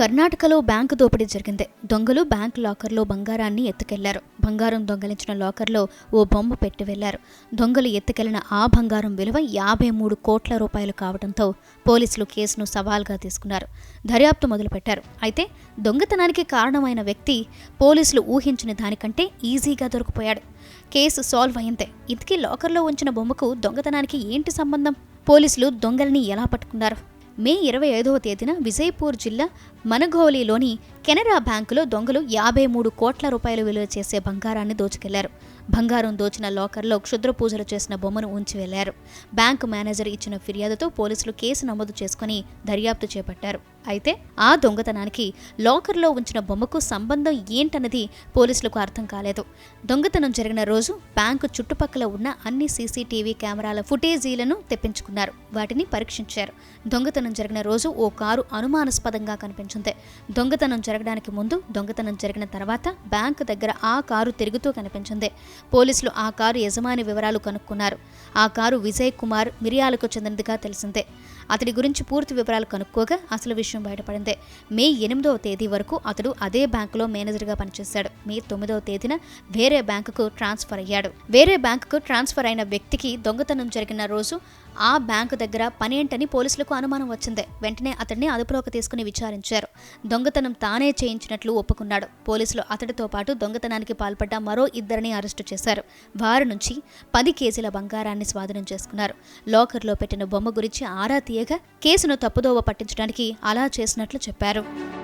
కర్ణాటకలో బ్యాంకు దోపిడీ జరిగింది. దొంగలు బ్యాంక్ లాకర్లో బంగారాన్ని ఎత్తుకెళ్ళారు. బంగారం దొంగలించిన లాకర్లో ఓ బొమ్మ పెట్టి వెళ్ళారు. దొంగలు ఎత్తుకెళ్ళిన ఆ బంగారం విలువ యాభై మూడు కోట్ల రూపాయలు కావడంతో పోలీసులు కేసును సవాల్గా తీసుకున్నారు. దర్యాప్తు మొదలుపెట్టారు. అయితే దొంగతనానికి కారణమైన వ్యక్తి పోలీసులు ఊహించిన దానికంటే ఈజీగా దొరికిపోయాడు. కేసు సాల్వ్ అయిందే. ఇంతకీ లాకర్లో ఉంచిన బొమ్మకు దొంగతనానికి ఏంటి సంబంధం? పోలీసులు దొంగల్ని ఎలా పట్టుకున్నారు? మే ఇరవై ఐదవ తేదీన విజయపూర్ జిల్లా మనఘౌలిలోని కెనరా బ్యాంకులో దొంగలు యాభై మూడు కోట్ల రూపాయలు విలువ చేసే బంగారాన్ని దోచుకెళ్ళారు. బంగారం దోచిన లాకర్లో క్షుద్ర పూజలు చేసిన బొమ్మను ఉంచి వెళ్ళారు. బ్యాంకు మేనేజర్ ఇచ్చిన ఫిర్యాదుతో పోలీసులు కేసు నమోదు చేసుకుని దర్యాప్తు చేపట్టారు. అయితే ఆ దొంగతనానికి లాకర్లో ఉంచిన బొమ్మకు సంబంధం ఏంటన్నది పోలీసులకు అర్థం కాలేదు. దొంగతనం జరిగిన రోజు బ్యాంకు చుట్టుపక్కల ఉన్న అన్ని సీసీటీవీ కెమెరాల ఫుటేజీలను తెప్పించుకున్నారు. వాటిని పరీక్షించారు. దొంగతనం జరిగిన రోజు ఓ కారు అనుమానాస్పదంగా కనిపించింది. దొంగతనం జరగడానికి ముందు దొంగతనం జరిగిన తర్వాత బ్యాంకు దగ్గర ఆ కారు తిరుగుతూ కనిపించింది. పోలీసులు ఆ కారు యజమాని వివరాలు కనుక్కున్నారు. ఆ కారు విజయ్ కుమార్ మిరియాలకు చెందినదిగా తెలిసిందే. అతడి గురించి పూర్తి వివరాలు కనుక్కోగా అసలు విషయం బయటపడింది. మే ఎనిమిదవ తేదీ వరకు అతడు అదే బ్యాంకులో మేనేజర్గా పనిచేశాడు. మే తొమ్మిదవ తేదీన వేరే బ్యాంకుకు ట్రాన్స్ఫర్ అయ్యాడు. వేరే బ్యాంకుకు ట్రాన్స్ఫర్ అయిన వ్యక్తికి దొంగతనం జరిగిన రోజు ఆ బ్యాంకు దగ్గర పనేంటని పోలీసులకు అనుమానం వచ్చింది. వెంటనే అతడిని అదుపులోకి తీసుకుని విచారించారు. దొంగతనం తానే చేయించినట్లు ఒప్పుకున్నాడు. పోలీసులు అతడితో పాటు దొంగతనానికి పాల్పడ్డ మరో ఇద్దరిని అరెస్టు చేశారు. వారి నుంచి పది కేజీల బంగారాన్ని స్వాధీనం చేసుకున్నారు. లాకర్లో పెట్టిన బొమ్మ గురించి ఆరా తీయగా కేసును తప్పుదోవ పట్టించడానికి అలా చేసినట్లు చెప్పారు.